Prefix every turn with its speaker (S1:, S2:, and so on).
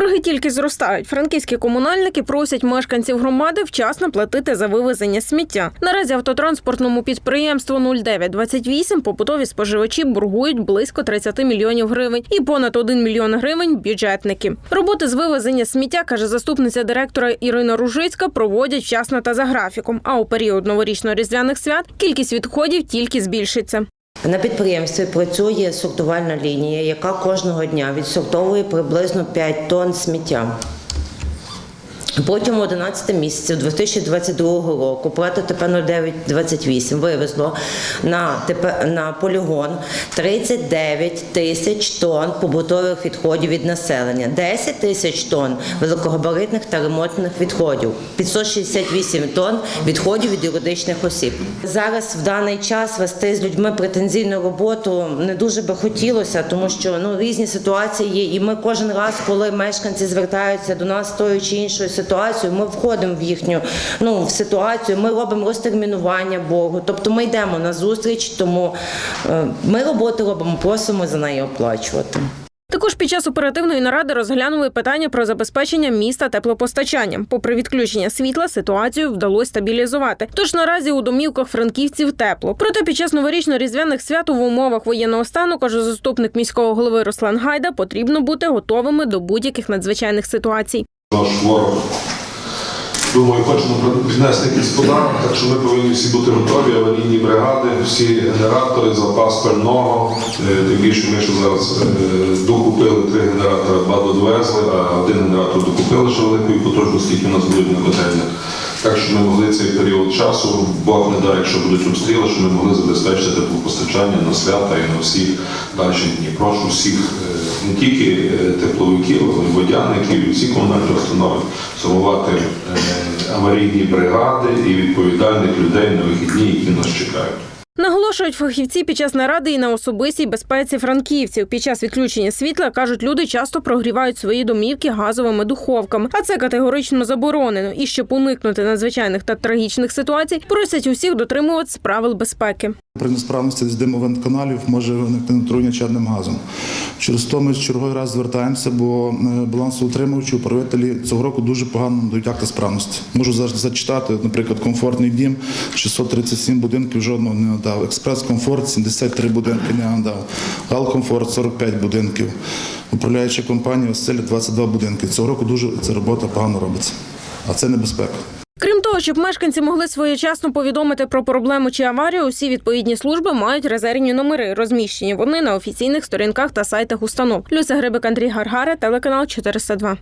S1: Борги тільки зростають. Франківські комунальники просять мешканців громади вчасно платити за вивезення сміття. Наразі автотранспортному підприємству 0928 побутові споживачі боргують близько 30 мільйонів гривень і понад 1 мільйон гривень бюджетники. Роботи з вивезення сміття, каже заступниця директора Ірина Ружицька, проводять вчасно та за графіком. А у період новорічно-різдвяних свят кількість відходів тільки збільшиться.
S2: На підприємстві працює сортувальна лінія, яка кожного дня відсортовує приблизно 5 тонн сміття. Протягом 11 місяців 2022 року проти ТП 0928 вивезло на, ТП, на полігон 39 тисяч тонн побутових відходів від населення, 10 тисяч тонн великогабаритних та ремонтних відходів, 568 тонн відходів від юридичних осіб. Зараз в даний час вести з людьми претензійну роботу не дуже би хотілося, тому що ну різні ситуації є, і ми кожен раз, коли мешканці звертаються до нас тою чи іншою ситуацією, ми входимо в їхню ну в ситуацію. Ми робимо розтермінування боргу. Тобто ми йдемо на зустріч, тому е, ми роботу робимо, просимо за неї оплачувати.
S1: Також під час оперативної наради розглянули питання про забезпечення міста теплопостачанням. Попри відключення світла, ситуацію вдалося стабілізувати. Тож наразі у домівках франківців тепло. Проте під час новорічно-різдвяних свят в умовах воєнного стану, каже заступник міського голови Руслан Гайда, потрібно бути готовими до будь-яких надзвичайних ситуацій.
S3: Наш ворог, думаю, хоче нам піднести якийсь подарунок, так що ми повинні всі бути готові, аварійні бригади, всі генератори, запас пального. Е, Тим більше ми що зараз е, докупили три генератори, два додвезли, а один генератор докупили ще великої потужності, які у нас будуть на котельнях. Так що ми могли цей період часу, Бог не дай, якщо будуть обстріли, що ми могли забезпечити теплопостачання на свята і на всі далі дні. Прошу всіх е, не тільки е, тепловиків, але й водяників і всі комунальні установи сформувати е, аварійні бригади і відповідальних людей на вихідні, які нас чекають.
S1: Наголошують фахівці під час наради і на особистій безпеці франківців. Під час відключення світла кажуть, люди часто прогрівають свої домівки газовими духовками, а це категорично заборонено. І щоб уникнути надзвичайних та трагічних ситуацій, просять усіх дотримуватися правил безпеки.
S4: При несправності з димовентканалів може виникнути отруєння чадним газом. Через то ми черговий раз звертаємося, бо е, балансоутримувачі, управителі цього року дуже погано надають акти справності. Можу зачитати, наприклад, комфортний дім, 637 будинків жодного не надав. Експрес-комфорт 73 будинки не надав. Галкомфорт 45 будинків. Управляюча компанія Оселя 22 будинки. Цього року дуже ця робота погано робиться. А це небезпека.
S1: Крім того, щоб мешканці могли своєчасно повідомити про проблему чи аварію, усі відповідні служби мають резервні номери. Розміщені вони на офіційних сторінках та сайтах установ. Люся Грибик, Андрій Гаргара, телеканал 402.